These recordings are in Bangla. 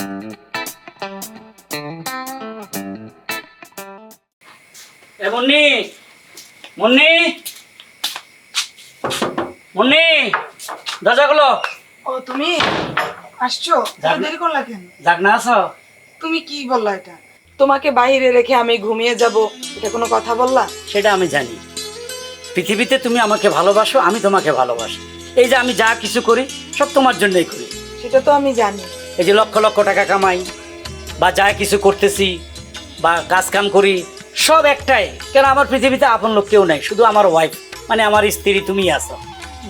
এ মুন্নি মুন্নি। মুন্নি দরজা গুলো ও তুমি আসছো? এত দেরি করলা কেন? যাক না আছো? তুমি কি বললা এটা? তোমাকে বাইরে রেখে আমি ঘুমিয়ে যাব এটা কোনো কথা বললা? সেটা আমি জানি। পৃথিবীতে তুমি আমাকে ভালোবাসো আমি তোমাকে ভালোবাসি। এই যে আমি যা কিছু করি সব তোমার জন্যই করি। সেটা তো আমি জানি। এই যে লক্ষ লক্ষ টাকা কামাই বা যা কিছু করতেছি বা কাজ কাম করি সব একটাই। কেন আমার পৃথিবীতে আপন লোক কেউ নাই শুধু আমার ওয়াইফ মানে আমার স্ত্রী তুমি আছো।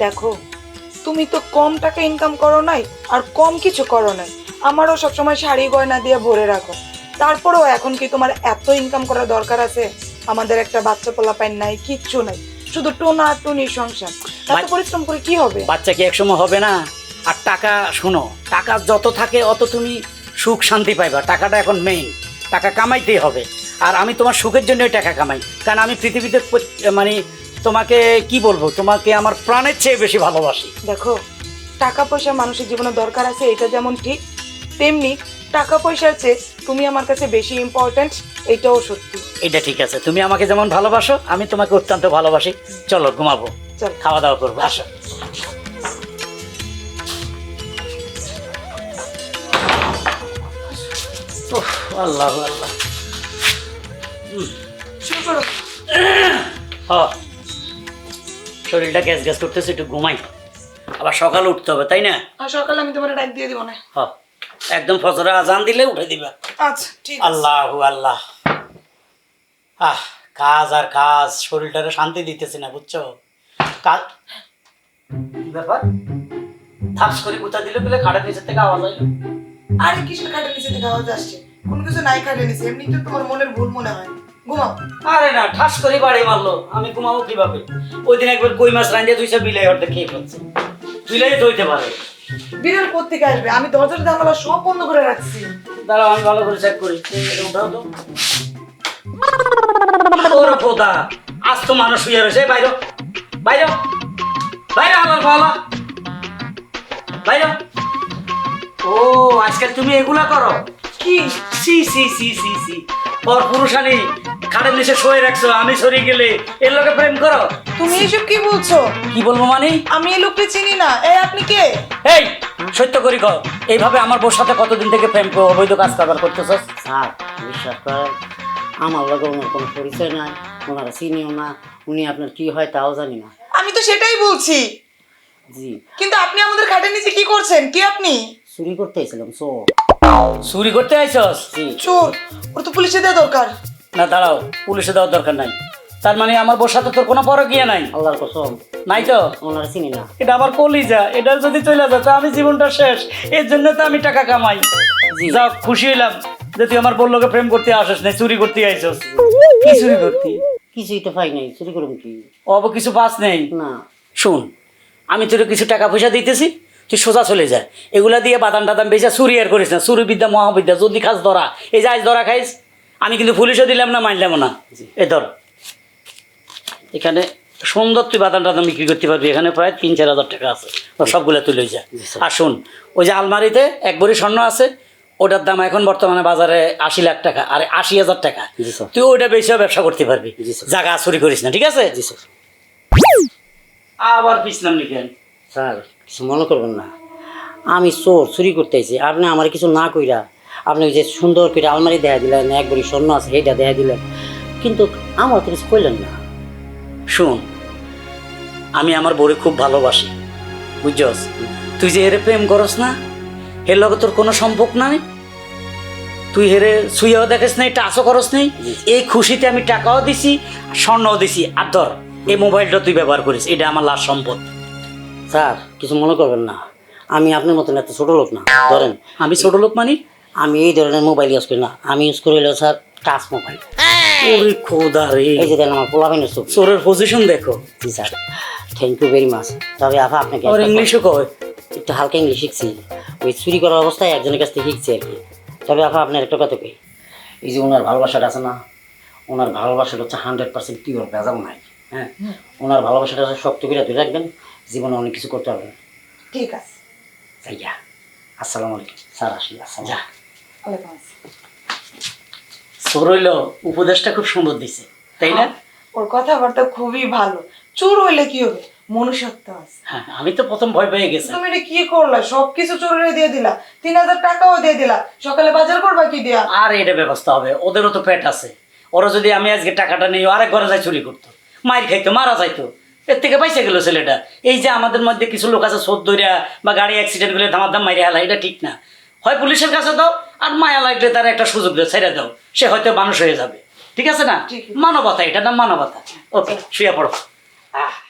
দেখো তুমি তো কম টাকা ইনকাম করো নাই আর কম কিছু করো নাই। আমারও সবসময় শাড়ি গয়না দিয়ে ভরে রাখো। তারপরেও এখন কি তোমার এত ইনকাম করার দরকার আছে? আমাদের একটা বাচ্চা পোলা পাই নাই কিচ্ছু নাই। শুধু টোনা টুনি সংসার। এত পরিশ্রম করে কি হবে? বাচ্চা কি একসময় হবে না? আর টাকা শোনো টাকা যত থাকে অত তুমি সুখ শান্তি পাইবা। টাকাটা এখন মেইন টাকা কামাইতেই হবে। আর আমি তোমার সুখের জন্যই টাকা কামাই। কারণ আমি পৃথিবীতে মানে তোমাকে কি বলব? তোমাকে আমার প্রাণের চেয়ে বেশি ভালোবাসি। দেখো টাকা পয়সা মানুষের জীবনে দরকার আছে এটা যেমন ঠিক তেমনি টাকা পয়সার চেয়ে তুমি আমার কাছে বেশি ইম্পর্ট্যান্ট এটাও সত্যি। এটা ঠিক আছে। তুমি আমাকে যেমন ভালোবাসো আমি তোমাকে অত্যন্ত ভালোবাসি। চলো ঘুমাবো। চল। খাওয়া দাওয়া করব। আসো। আল্লাহ আল্লাহ। শুরু করো। শরীরটা গ্যাস গ্যাস করতেছে একটু ঘুমাই। আবার সকালে উঠতে হবে তাই না? সকালে আমি তোমার ডাক দিয়ে দিব না। হ। একদম ফজরে আজান দিলে উঠে দিবা। আচ্ছা ঠিক আছে। আল্লাহ আল্লাহ। আহ কাজ আর কাজ শরীরটারে শান্তি দিতেছে না বুঝছ? কাজ কি ব্যাপার? থাপস করে কোথা দিলে বলে খাটের নিচের থেকে আওয়াজ হইল। আরে কিসের খাটে নিচে থেকে আওয়াজ আসছে? কোনো কিছু নাই খাটে নিচে এমনিতে তোমার মনের ভুল মনে হয়। ঘুমাও। আরে না ঠাস করে বাড়ি মারলো। আমি ঘুমাবো কীভাবে? ওই দিন একবার কই মাছ রাঞ্জে দুইশো বিলাই অর্ধেক খেয়ে ফেলছে। বিলাই ধইতে পারে। বিড়াল কোথেকে আসবে? আমি দরজার জানালা সব বন্ধ করে রাখছি। দাঁড়াও আমি ভালো করে চেক করি। উঠাও তো। ওরে খোদা আজ তো মানুষ শুয়ে রয়েছে বাইর বাইর বাইরে আমার ভালো বাইর। ও আজকাল তুমি এগুলা করো? কি? সি সি সি সি সি। পর পুরুষানি খাটের নিচে শুয়ে রাখছো আমি সরে গেলে এর লোকে প্রেম করো? তুমি এসব কি বলছো? কি বলব মানে? আমি এই লোককে চিনি না। এই আপনি কে? এই সত্য করি কর এইভাবে আমার বউর সাথে কতদিন থেকে প্রেম অবৈধ কাজ কারবার করতেছস স্যার বিশ্বাস করেন আমার লগে ওনার কোনো পরিচয় নাই ওনারা চিনিও না উনি আপনার কি হয় তাও জানি না। আমি তো সেটাই বলছি। জি। কিন্তু আপনি আমাদের খাটের নিচে কি করছেন? কি আপনি? চুরি করতে এসেছিলাম সো চুরি করতে আইছস? জি। চোর ওর তো পুলিশে দেওয়া দরকার। না দাঁড়াও পুলিশে দেওয়ার দরকার নাই। তার মানে আমার বউর সাথে তোর কোনো পরকিয়া নাই? আল্লাহর কসম। নাই তো? ওনারা চিনি না। এটা আমার কলিজা এটা যদি চলে যেত আমি জীবনটা শেষ। এর জন্য তো আমি টাকা কামাই। জি। যাও খুশি হইলাম যে তুই আমার বললোকে প্রেম করতে আসিস না চুরি করতে আইছস। কি চুরি করতি? কিছুই তো পাই নাই চুরি করুন কি? অব কিছু পাস নেই? না। শুন আমি তোর কিছু টাকা পয়সা দিতেছি তুই সোজা চলে যায় এগুলা দিয়ে বাদাম টাদাম বেচা চুরি আর করিস না। চুরি বিদ্যা মহাবিদ্যা যদি খাস ধরা। এই যে আজ ধরা খাইস আমি কিন্তু পুলিশও দিলাম না মানলাম না। এ ধর। এখানে সুন্দর তুই বাদাম টাদাম বিক্রি করতে পারবি। এখানে প্রায় তিন চার হাজার টাকা আছে। সবগুলো তুই লই যা। আর শুন ওই যে আলমারিতে এক ভরি স্বর্ণ আছে ওটার দাম এখন বর্তমানে বাজারে আশি লাখ টাকা আর আশি হাজার টাকা। তুই ওইটা বেশিও ব্যবসা করতে পারবি। জি, স্যার। জায়গা চুরি করিস না ঠিক আছে? আবার পিছলাম লিখেন স্যার কিছু মনে করবেন না। আমি চোর চুরি করতে আইছি। আপনি আমার কিছু না কইরা আপনি ওই যে সুন্দর করে আলমারি দেখা দিলেন একবারই স্বর্ণ আছে সেইটা দেখা দিলেন। কিন্তু আমার তো কিছু কইলেন না। শুন আমি আমার বউরে খুব ভালোবাসি। বুঝছস? তুই যে হেরে প্রেম করস না এর লগে তোর কোনো সম্পর্ক নাই। তুই হেরে শুয়েও দেখিস নাই টাচও করস নাই। এই খুশিতে আমি টাকাও দিছি স্বর্ণও দিছি। আর ধর এই মোবাইলটা তুই ব্যবহার করিস এটা আমার লাস্ট সম্পদ। স্যার কিছু মনে করবেন না। আমি আপনার মতন এত ছোট লোক না। ধরেন আমি ছোট লোক মানি? আমি এই ধরনের মোবাইল ইউজ করি না। আমি ইউজ করি হলো স্যার টাচ মোবাইল ওরে খোদা রে। এই যে দেন আমার পোলাবেনের ছবি চোরের পজিশন দেখো। জি sir. Thank you very much তবে আপা আপনাকে আর ইংলিশও কয়। একটু হালকা ইংলিশ শিখছি। ওই চুরি করার অবস্থায় একজনের কাছ থেকে শিখছি আর কি। তবে আপা আপনার একটা কথা কই। এই যে ওনার ভালোবাসাটা আছে না ওনার ভালোবাসাটা হচ্ছে হান্ড্রেড পার্সেন্ট পিওর ভেজাল নাই। হ্যাঁ? ওনার ভালোবাসাটা শক্ত করে ধরে রাখবেন। জীবনে অনেক কিছু করতে পারবেন ঠিক আছে। তাইয়া আসসালামু আলাইকুম। স্যার আসি আসসালাম। যা। ওয়ালাইকুম আসসালাম। সর হইল উপদেশটা খুব সুন্দর দিছে। তাই না? ওর কথাবার্তা খুবই ভালো। চোর হইলে কি হবে? মনুষ্যত্ব আছে। হ্যাঁ আমি তো প্রথম ভয় পেয়ে গেছি। তুমি এটা কি করলা? সবকিছু চোরে দিয়ে দিলা। তিন হাজার টাকাও দিয়ে দিলা। সকালে বাজার করবা কি দিয়া? আর এটা ব্যবস্থা হবে। ওদেরও তো পেট আছে। ওরা যদি আমি আজকে টাকাটা নিয়ে আরেক ঘরে যাই চুরি করতো। মায়ের খাইতো মারা যাইতো। এর থেকে পাইসে গেল ছেলেটা। এই যে আমাদের মধ্যে কিছু লোক আছে সোদ দৈরা বা গাড়ি অ্যাক্সিডেন্ট করে ধামাধাম মাইরে হেলা এটা ঠিক না। হয় পুলিশের কাছে দাও আর মায়া লাগলে তারা একটা সুযোগ দাও ছেড়ে দাও। সে হয়তো মানুষ হয়ে যাবে। ঠিক আছে না? মানবতা এটা না মানবতা। ওকে শুয়ে পড়ো। আহ।